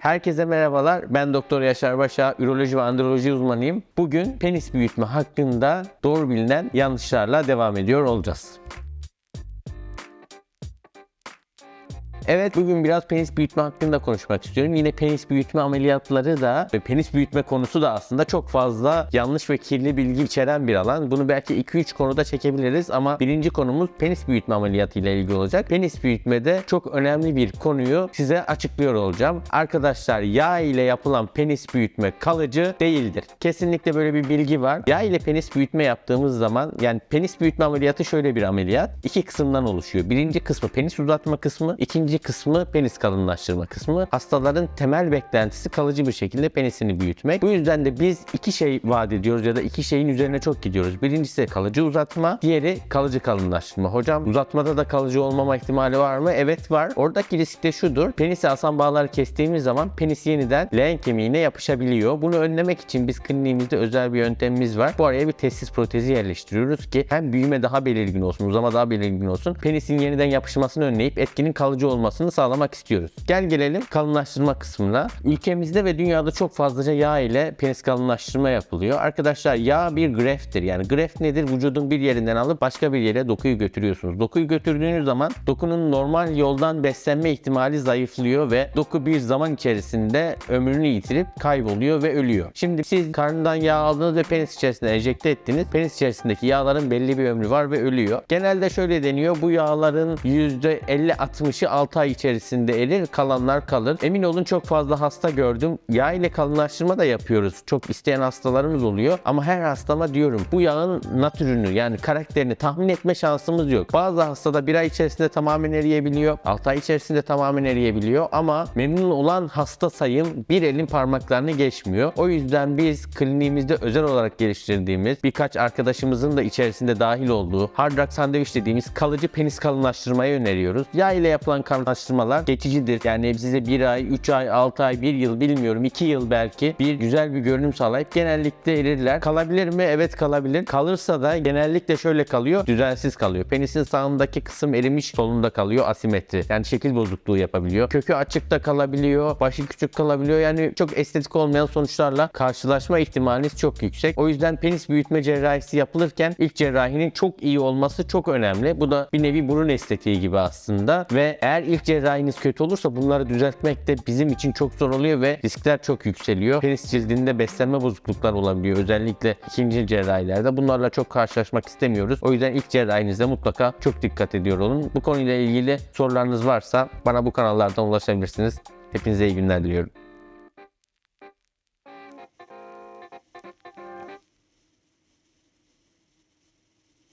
Herkese merhabalar. Ben Doktor Yaşar Başa, üroloji ve androloji uzmanıyım. Bugün penis büyütme hakkında doğru bilinen yanlışlarla devam ediyor olacağız. Evet bugün biraz penis büyütme hakkında konuşmak istiyorum. Yine penis büyütme ameliyatları da ve penis büyütme konusu da aslında çok fazla yanlış ve kirli bilgi içeren bir alan. Bunu belki 2-3 konuda çekebiliriz ama birinci konumuz penis büyütme ameliyatı ile ilgili olacak. Penis büyütmede çok önemli bir konuyu size açıklıyor olacağım. Arkadaşlar yağ ile yapılan penis büyütme kalıcı değildir. Kesinlikle böyle bir bilgi var. Yağ ile penis büyütme yaptığımız zaman yani penis büyütme ameliyatı şöyle bir ameliyat. İki kısımdan oluşuyor. Birinci kısmı penis uzatma kısmı, ikinci kısmı penis kalınlaştırma kısmı. Hastaların temel beklentisi kalıcı bir şekilde penisini büyütmek. Bu yüzden de biz iki şey vaat ediyoruz ya da iki şeyin üzerine çok gidiyoruz. Birincisi kalıcı uzatma, diğeri kalıcı kalınlaştırma. Hocam uzatmada da kalıcı olmama ihtimali var mı? Evet var. Oradaki risk de şudur. Penisi asan bağları kestiğimiz zaman penis yeniden leğen kemiğine yapışabiliyor. Bunu önlemek için biz kliniğimizde özel bir yöntemimiz var. Bu araya bir testis protezi yerleştiriyoruz ki hem büyüme daha belirgin olsun, uzama daha belirgin olsun. Penisin yeniden yapışmasını önleyip etkinin kalıcı olmasını sağlamak istiyoruz. Gel gelelim kalınlaştırma kısmına. Ülkemizde ve dünyada çok fazlaca yağ ile penis kalınlaştırma yapılıyor. Arkadaşlar yağ bir grefttir. Yani greft nedir? Vücudun bir yerinden alıp başka bir yere dokuyu götürüyorsunuz. Dokuyu götürdüğünüz zaman dokunun normal yoldan beslenme ihtimali zayıflıyor ve doku bir zaman içerisinde ömrünü yitirip kayboluyor ve ölüyor. Şimdi siz karnından yağ aldınız ve penis içerisine enjekte ettiniz. Penis içerisindeki yağların belli bir ömrü var ve ölüyor. Genelde şöyle deniyor. Bu yağların %50-60'ı 6 ay içerisinde erir, kalanlar kalır. Emin olun çok fazla hasta gördüm. Yağ ile kalınlaştırma da yapıyoruz. Çok isteyen hastalarımız oluyor. Ama her hastama diyorum bu yağın natürünü yani karakterini tahmin etme şansımız yok. Bazı hastada bir ay içerisinde tamamen eriyebiliyor. 6 ay içerisinde tamamen eriyebiliyor. Ama memnun olan hasta sayım bir elin parmaklarını geçmiyor. O yüzden biz kliniğimizde özel olarak geliştirdiğimiz birkaç arkadaşımızın da içerisinde dahil olduğu hard rock sandviç dediğimiz kalıcı penis kalınlaştırmayı öneriyoruz. Yağ ile yapılan kalınlaştırmalar geçicidir. Yani size 1 ay, 3 ay, 6 ay, 1 yıl bilmiyorum 2 yıl belki bir güzel bir görünüm sağlayıp genellikle erirler. Kalabilir mi? Evet kalabilir. Kalırsa da genellikle şöyle kalıyor. Düzensiz kalıyor. Penisin sağındaki kısım erimiş solunda kalıyor. Asimetri. Yani şekil bozukluğu yapabiliyor. Kökü açıkta kalabiliyor. Başı küçük kalabiliyor. Yani çok estetik olmayan sonuçlarla karşılaşma ihtimaliniz çok yüksek. O yüzden penis büyütme cerrahisi yapılırken ilk cerrahinin çok iyi olması çok önemli. Bu da bir nevi burun estetiği gibi aslında. Ve eğer ilk cerrahiniz kötü olursa bunları düzeltmek de bizim için çok zor oluyor ve riskler çok yükseliyor. Penis cildinde beslenme bozukluklar olabiliyor. Özellikle ikinci cerrahilerde. Bunlarla çok karşılaşmak istemiyoruz. O yüzden ilk cerrahinizde mutlaka çok dikkat ediyor olun. Bu konuyla ilgili sorularınız varsa bana bu kanallardan ulaşabilirsiniz. Hepinize iyi günler diliyorum.